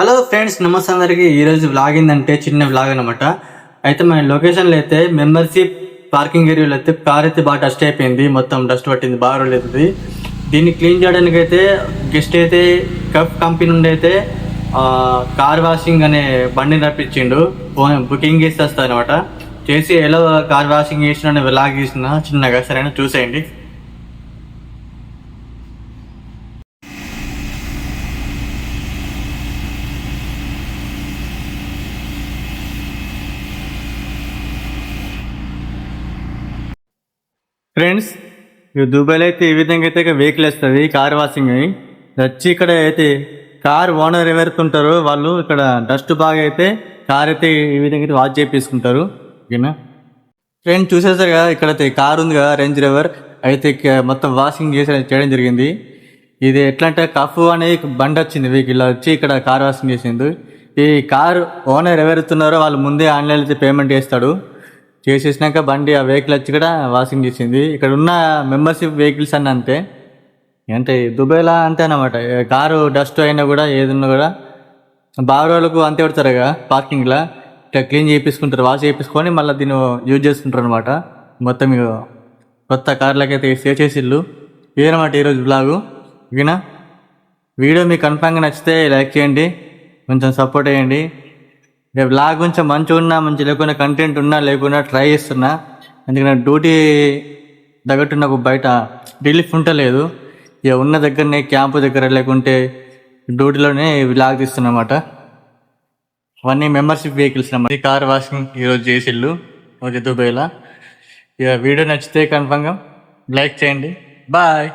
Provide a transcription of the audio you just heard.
Hello friends నమస్తే అందరికీ ఈరోజు వ్లాగ్ ఏంటంటే చిన్న వ్లాగ్ అనమాట అయితే మన లొకేషన్లో అయితే మెంబర్షిప్ పార్కింగ్ ఏరియాలో అయితే కార్ అయితే బాగా డస్ట్ అయిపోయింది. మొత్తం డస్ట్ పట్టింది బాగా రోజులు దీన్ని క్లీన్ చేయడానికి అయితే గెస్ట్ అయితే కప్ కంపెనీ నుండి అయితే కార్ వాషింగ్ అనే బండిని రప్పించిండు. బుకింగ్ చేసి వస్తుంది అనమాట చేసి ఎలా కార్ వాషింగ్ చేసిన వ్లాగ్ చేసిన చిన్నగా సరైన? చూసేయండి. ఫ్రెండ్స్ ఇక దుబాయ్లో అయితే ఈ విధంగా అయితే ఇక వెహికల్ వస్తుంది కార్ వాషింగ్ అవి వచ్చి ఇక్కడ అయితే కార్ ఓనర్ ఎవరైతే ఉంటారో వాళ్ళు ఇక్కడ డస్ట్ బాగా అయితే కార్ అయితే ఈ విధంగా అయితే వాష్ చేపించుకుంటారు. ఓకేనా? ఫ్రెండ్ చూసేసారు కదా ఇక్కడ అయితే కార్ ఉంది కదా రేంజ్ రివర్ అయితే ఇక మొత్తం వాషింగ్ చేసే చేయడం జరిగింది. ఇది ఎట్లా అంటే కఫ్ అనేది బండి వచ్చింది వెహికల్ వచ్చి ఇక్కడ కార్ వాషింగ్ చేసింది ఈ కార్ ఓనర్ ఎవరుతున్నారో వాళ్ళు ముందే ఆన్లైన్ అయితే పేమెంట్ చేస్తాడు. చేసేసినాక బండి ఆ వెహికల్ వచ్చి కూడా వాషింగ్ చేసింది. ఇక్కడ ఉన్న మెంబర్షిప్ వెహికల్స్ అన్నీ అంతే. అంటే దుబాయ్లో అంతే అనమాట కారు డస్ట్ అయినా కూడా ఏదన్నా కూడా బాగా అంతే పెడతారు కదా పార్కింగ్లో ఇట్లా క్లీన్ చేయించుకుంటారు వాష్ చేయించుకొని మళ్ళీ దీన్ని యూజ్ చేసుకుంటారు అనమాట మొత్తం కొత్త కార్లకైతే అయితే సేవ్ చేసిళ్ళు. ఇదనమాట ఈరోజు బ్లాగు ఓకేనా? వీడియో మీకు కన్ఫామ్గా నచ్చితే లైక్ చేయండి. కొంచెం సపోర్ట్ చేయండి. రేపు లా గురించి మంచిగా ఉన్నా మంచి లేకుండా కంటెంట్ ఉన్నా లేకున్నా ట్రై చేస్తున్నా. అందుకని డ్యూటీ తగ్గట్టు నాకు బయట రిలీఫ్ ఉంటలేదు ఇక ఉన్న దగ్గరనే క్యాంపు దగ్గర లేకుంటే డ్యూటీలోనే లాగ్ తీస్తున్నమాట. అవన్నీ మెంబర్షిప్ వెహికల్స్ అన్నమాట. ఈ కార్ వాషింగ్ ఈరోజు చేసిల్లు ఓకే దుబాయ్లో. ఇక వీడియో నచ్చితే కన్ఫామ్గా లైక్ చేయండి. బాయ్